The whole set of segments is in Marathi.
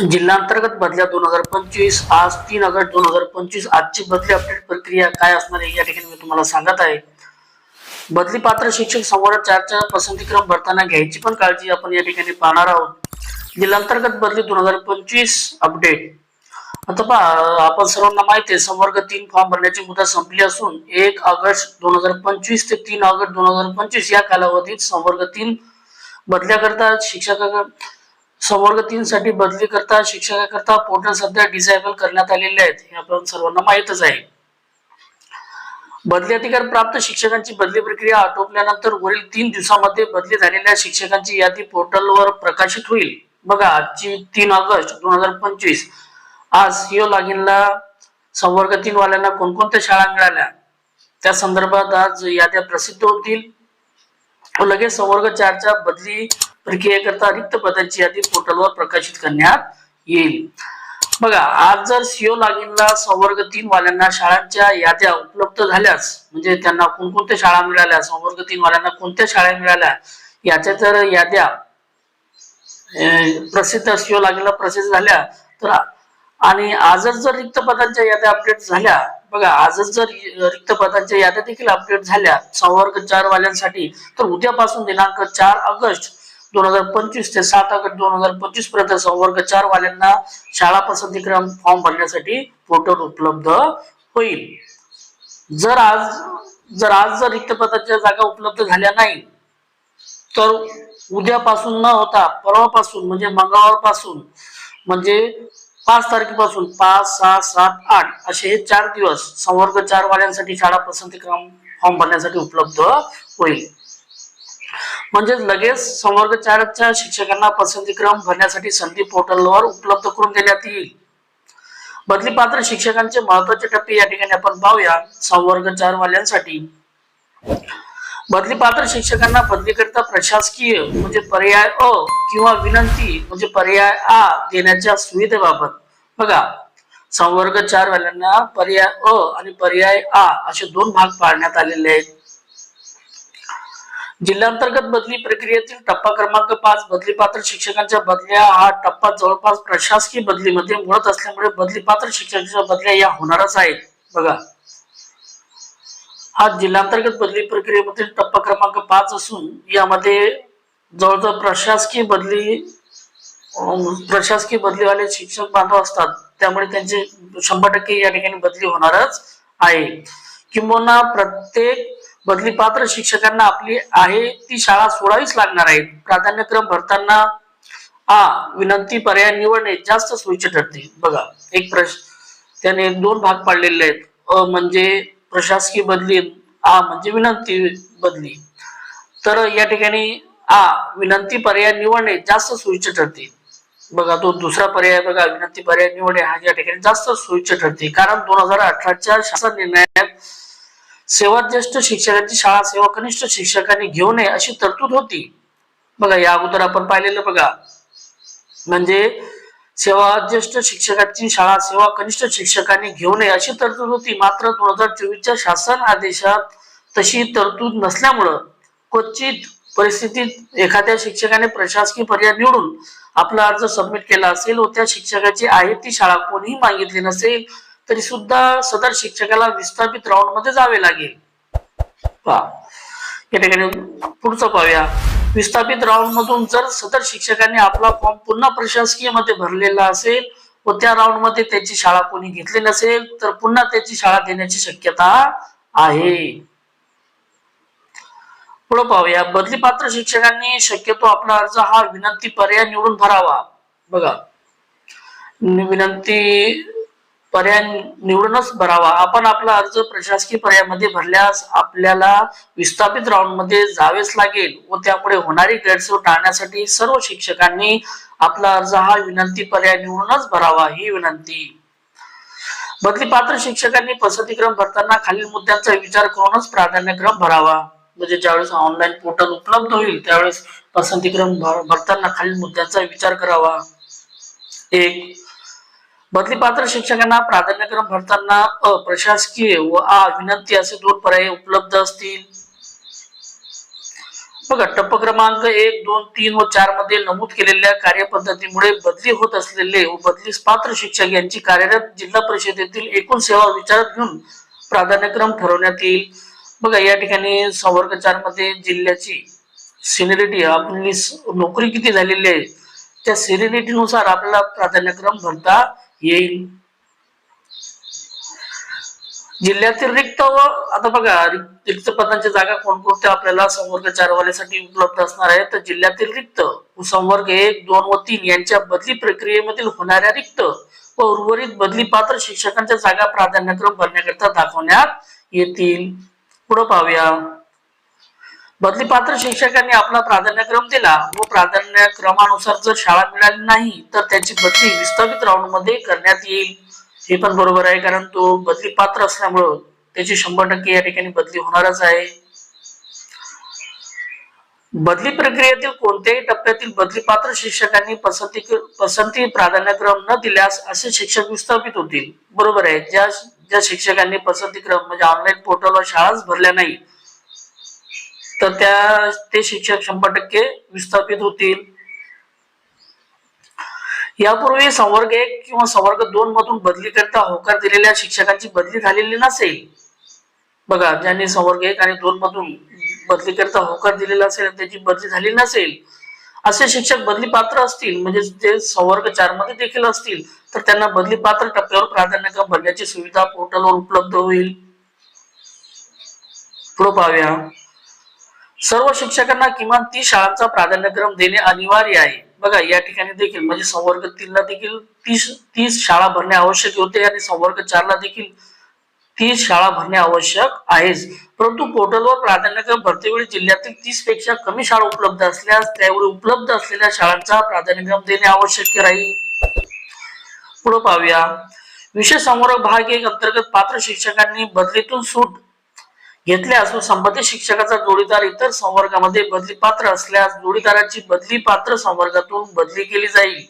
जिल्हांतर्गत बदल्या दोन हजार पंचवीस आज तीन ऑगस्ट दोन हजार पंचवीस आजची बदली अपडेट प्रक्रिया काय असणार आहे या ठिकाणी मी तुम्हाला सांगत आहे. बदली पात्र शिक्षक संवर्ग चारच्या पसंतीक्रम भरताना घ्यायची पण काळजी आपण या ठिकाणी पाहणार आहोत. जिल्हांतर्गत बदली दोन हजार पंचवीस अपडेट आता पहा आपण सर्वांना माहिती आहे संवर्ग तीन फॉर्म भरण्याची मुदत संपली असून एक ऑगस्ट दोन हजार पंचवीस ते तीन ऑगस्ट दोन हजार पंचवीस या कालावधीत संवर्ग तीन बदल्याकरता शिक्षकांना संवर्ग तीन साठी बदली करता शिक्षकाकरता पोर्टल सध्या डिसेबल करण्यात आलेले आहेत. हे आपण सर्वांना माहीतच आहे. बदली अधिकार प्राप्त शिक्षकांची बदली प्रक्रिया आटोपल्यानंतर वरील तीन दिवसामध्ये बदली झालेल्या शिक्षकांची यादी पोर्टलवर प्रकाशित होईल. बघा आजची तीन ऑगस्ट दोन हजार पंचवीस. आज सीओ लॉगिनला संवर्ग तीन वाल्यांना कोणकोणत्या शाळा मिळाल्या? त्या संदर्भात आज याद्या प्रसिद्ध होतील. व लगेच संवर्ग चारच्या बदली प्रक्रियेकरता रिक्त पदांची यादी पोर्टलवर प्रकाशित करण्यात येईल. बघा आज जर सीओ लॉगिनला संवर्ग तीन वाल्यांना शाळांच्या याद्या उपलब्ध झाल्यास म्हणजे त्यांना कोणकोणत्या शाळा मिळाल्या संवर्ग तीन वाल्यांना कोणत्या शाळा मिळाल्या याच्या जर याद्या प्रसिद्ध सीओ लॉगिनला प्रसिद्ध झाल्या. तर आणि आजच जर रिक्त पदांच्या याद्या अपडेट झाल्या बघा आजच जर रिक्त पदांच्या याद्या देखील अपडेट झाल्या संवर्ग चार वाल्यांसाठी तर उद्यापासून दिनांक चार ऑगस्ट दोन हजार पंचवीस ते सात ऑगस्ट दोन हजार पंचवीसपर्यंत संवर्ग चार वाल्यांना शाळा पसंतीक्रम फॉर्म भरण्यासाठी पोर्टल उपलब्ध होईल. जर आज जर आज जर रिक्त पदाच्या जागा उपलब्ध झाल्या नाही तर उद्यापासून न होता परवापासून म्हणजे मंगळवारपासून म्हणजे पाच तारखेपासून पाच सहा सात आठ असे हे चार दिवस संवर्ग चार वाल्यांसाठी शाळा पसंतीक्रम फॉर्म भरण्यासाठी उपलब्ध होईल. म्हणजेच लगेच संवर्ग चारच्या शिक्षकांना पसंतीक्रम भरण्यासाठी संधी पोर्टलवर उपलब्ध करून देण्यात येईल. बदली पात्र शिक्षकांचे महत्त्वाचे टप्पे या ठिकाणी आपण पाहूया. संवर्ग चार वाल्यांसाठी बदली पात्र शिक्षकांना बदलीकरिता प्रशासकीय म्हणजे पर्याय अ किंवा विनंती म्हणजे पर्याय आ देण्याच्या सुविधेबाबत. बघा संवर्ग चार वाल्यांना पर्याय अ आणि पर्याय आ असे दोन भाग पाडण्यात आलेले आहेत. जिल्हांतर्गत बदली प्रक्रियेतील टप्पा क्रमांक पाच बदली पात्र शिक्षकांच्या बदल्या हा टप्पा जवळपास प्रशासकीय बदलीमध्ये मोडत असल्यामुळे बदली पात्र शिक्षकांच्या बदल्या या होणारच आहेत. बघा हा जिल्हांतर्गत बदली प्रक्रियेमधील टप्पा क्रमांक पाच असून यामध्ये जवळजवळ प्रशासकीय बदली प्रशासकीय बदलीवाले शिक्षक बांधव असतात. त्यामुळे त्यांचे शंभर टक्के या ठिकाणी बदली होणारच आहे. किंबहुना प्रत्येक बदली पात्र शिक्षकांना आपली आहे ती शाळा सोडावीच लागणार आहे. प्राधान्यक्रम भरताना आ विनंती पर्याय निवडणे जास्त सोयीचे ठरते. बघा एक प्रश्न त्याने दोन भाग पाडलेले आहेत. अ म्हणजे प्रशासकीय बदली आ म्हणजे विनंती बदली. तर या ठिकाणी आ विनंती पर्याय निवडणे जास्त सोयीचे ठरते. बघा तो दुसरा पर्याय बघा विनंती पर्याय निवडणे हा या ठिकाणी जास्त सोयीचे ठरते. कारण दोन हजार अठराच्या शासन निर्णयात सेवा ज्येष्ठ शिक्षकांची शाळा सेवा कनिष्ठ शिक्षकांनी घेऊ नये अशी तरतूद होती. बघा या अगोदर आपण पाहिलेलं बघा. म्हणजे सेवा ज्येष्ठ शिक्षकांची शाळा सेवा कनिष्ठ शिक्षकांनी घेऊ नये अशी तरतूद होती. मात्र दोन हजार चोवीसच्या शासन आदेशात तशी तरतूद नसल्यामुळं क्वचित परिस्थितीत एखाद्या शिक्षकाने प्रशासकीय पर्याय निवडून आपला अर्ज सबमिट केला असेल व त्या शिक्षकाची आहे ती शाळा कोणीही मागितली नसेल तरी सुद्धा सदर शिक्षकाला विस्थापित राऊंडमध्ये जावे लागेल. पहा. या ठिकाणी पुढचं पाहूया. विस्थापित राऊंड मधून जर सदर शिक्षकांनी आपला फॉर्म पुन्हा प्रशासकीयमध्ये भरलेला असेल व त्या राऊंडमध्ये त्याची शाळा कोणी घेतली नसेल तर पुन्हा त्याची शाळा देण्याची शक्यता आहे. पुढे पाहूया. बदली पात्र शिक्षकांनी शक्यतो आपला अर्ज हा विनंती पर्याय निवडून भरावा. बघा. विनंती पर्याय निवडूनच भरावा. आपण आपला अर्ज प्रशासकीय पर्यायामध्ये भरल्यास आपल्याला विस्थापित राऊंडमध्ये जावेच लागेल व त्यामुळे होणारी गैरसोय टाळण्यासाठी सर्व शिक्षकांनी आपला अर्ज हा विनंती पर्याय निवडूनच भरावा ही विनंती. बदली पात्र शिक्षकांनी पसंतीक्रम भरताना खालील मुद्द्यांचा विचार करूनच प्राधान्यक्रम भरावा. म्हणजे ज्यावेळेस ऑनलाईन पोर्टल उपलब्ध होईल त्यावेळेस पसंतीक्रम भरताना खालील मुद्द्यांचा विचार करावा. एक बदली पात्र शिक्षकांना प्राधान्यक्रम भरताना अ प्रशासकीय व आ विनंती असे दोन पर्याय उपलब्ध असतील. बघा टप्प क्रमांक एक दोन तीन व चारमध्ये नमूद केलेल्या कार्यपद्धतीमुळे बदली होत असलेले व बदलीस पात्र शिक्षक यांची कार्यरत जिल्हा परिषदेतील एकूण सेवा विचारात घेऊन प्राधान्यक्रम ठरवण्यात येईल. बघा या ठिकाणी संवर्ग चारमध्ये जिल्ह्याची सिनिरिटी आपली नोकरी किती झालेली आहे त्या सिनिरिटीनुसार आपल्याला प्राधान्यक्रम भरता येईल. जिल्ह्यातील रिक्त व आता बघा रिक्त पदांच्या जागा कोणकोणत्या आपल्याला संवर्ग चार वाल्यासाठी उपलब्ध असणार आहेत तर जिल्ह्यातील रिक्त संवर्ग एक दोन व तीन यांच्या बदली प्रक्रियेमधील होणाऱ्या रिक्त व उर्वरित बदली पात्र शिक्षकांच्या जागा प्राधान्यक्रम भरण्याकरिता दाखवण्यात येतील. पुढे पाहूया. बदली पात्र शिक्षकांनी आपला प्राधान्यक्रम दिला. व प्राधान्यक्रमानुसार जर शाळा मिळाली नाही तर त्याची बदली विस्थापित राऊंडमध्ये करण्यात येईल. हे पण बरोबर आहे कारण तो बदली पात्र असल्यामुळं त्याची शंभर टक्के या ठिकाणी बदली होणारच आहे. बदली प्रक्रियेतील कोणत्याही टप्प्यातील बदली पात्र शिक्षकांनी पसंती पसंती प्राधान्यक्रम न दिल्यास असे शिक्षक विस्थापित होतील. बरोबर आहे ज्या ज्या शिक्षकांनी पसंतीक्रम म्हणजे ऑनलाईन पोर्टलवर शाळाच भरल्या नाही तर त्या ते शिक्षक शंभर टक्के विस्थापित होतील. यापूर्वी संवर्ग एक किंवा संवर्ग दोन मधून बदली करता होकार दिलेल्या शिक्षकांची बदली झालेली नसेल. बघा ज्यांनी संवर्ग एक आणि दोन मधून बदली करता होकार दिलेला असेल त्याची बदली झाली नसेल असे शिक्षक बदली पात्र असतील. म्हणजे जे संवर्ग चारमध्ये देखील असतील तर त्यांना बदली पात्र टप्प्यावर प्राधान्यक्रम भरण्याची सुविधा पोर्टलवर उपलब्ध होईल. पुढे पाहूया. सर्व शिक्षकांना किमान तीस शाळांचा प्राधान्यक्रम देणे अनिवार्य आहे. बघा या ठिकाणी देखील म्हणजे संवर्ग तीनला देखील तीस तीस शाळा भरणे आवश्यक होते आणि संवर्ग चारला देखील तीस शाळा भरणे आवश्यक आहेच. परंतु पोर्टलवर प्राधान्यक्रम भरतेवेळी जिल्ह्यातील तीसपेक्षा कमी शाळा उपलब्ध असल्यास त्यावेळी उपलब्ध असलेल्या शाळांचा प्राधान्यक्रम देणे आवश्यक राहील. पुढे पाहूया. विशेष संवर्ग भाग एक अंतर्गत पात्र शिक्षकांनी बदलीतून सूट घेतल्यास असून संबंधित शिक्षकाचा जोडीदार इतर संवर्गामध्ये बदली पात्र असल्यास जोडीदाराची बदली पात्र संवर्गातून बदली केली जाईल.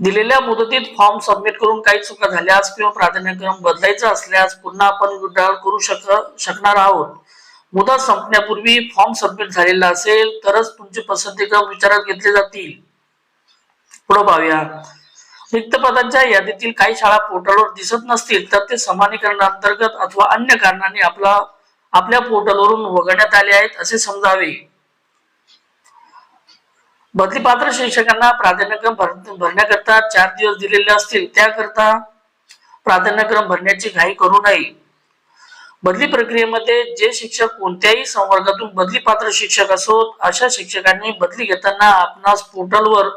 दिलेल्या मुदतीत फॉर्म सबमिट करून काही चुका झाल्यास किंवा प्राधान्यक्रम बदलायचा असल्यास पुन्हा आपण विड्रॉल करू शक शकणार आहोत. मुदत संपण्यापूर्वी फॉर्म सबमिट झालेला असेल तरच तुमचे पसंतीक्रम विचारात घेतले जातील. पुढे पाहूया. रिक्त पदांच्या यादीतील काही शाळा पोर्टलवर दिसत नसतील तर ते समानीकरणाअंतर्गत अथवा अन्य कारणाने आपला आपल्या पोर्टलवरून वगळण्यात आले आहेत असे समजावे. बदली पात्र शिक्षकांना प्राधान्यक्रम भरण्याकरता चार दिवस दिलेले असतील त्याकरता प्राधान्यक्रम भरण्याची घाई करू नये. बदली प्रक्रियेमध्ये जे शिक्षक कोणत्याही संवर्गातून बदली पात्र शिक्षक असोत अशा शिक्षकांनी बदली घेताना आपणास पोर्टलवर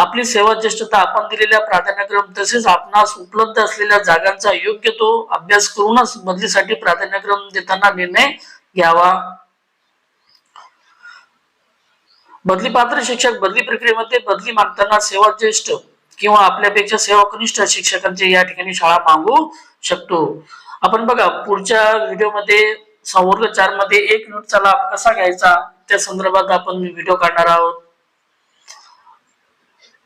आपली सेवा ज्येष्ठता आपण दिलेल्या प्राधान्यक्रम तसेच आपणास उपलब्ध असलेल्या जागांचा योग्य तो अभ्यास करूनच बदलीसाठी प्राधान्यक्रम देताना निर्णय घ्यावा. बदली पात्र शिक्षक बदली प्रक्रियेमध्ये बदली मागताना सेवा ज्येष्ठ किंवा आपल्यापेक्षा सेवा कनिष्ठ शिक्षकांचे या ठिकाणी शाळा मागू शकतो. आपण बघा पुढच्या व्हिडिओमध्ये संवर्ग चारमध्ये एक मिनिटचा लाभ कसा घ्यायचा? त्या संदर्भात आपण व्हिडिओ काढणार आहोत.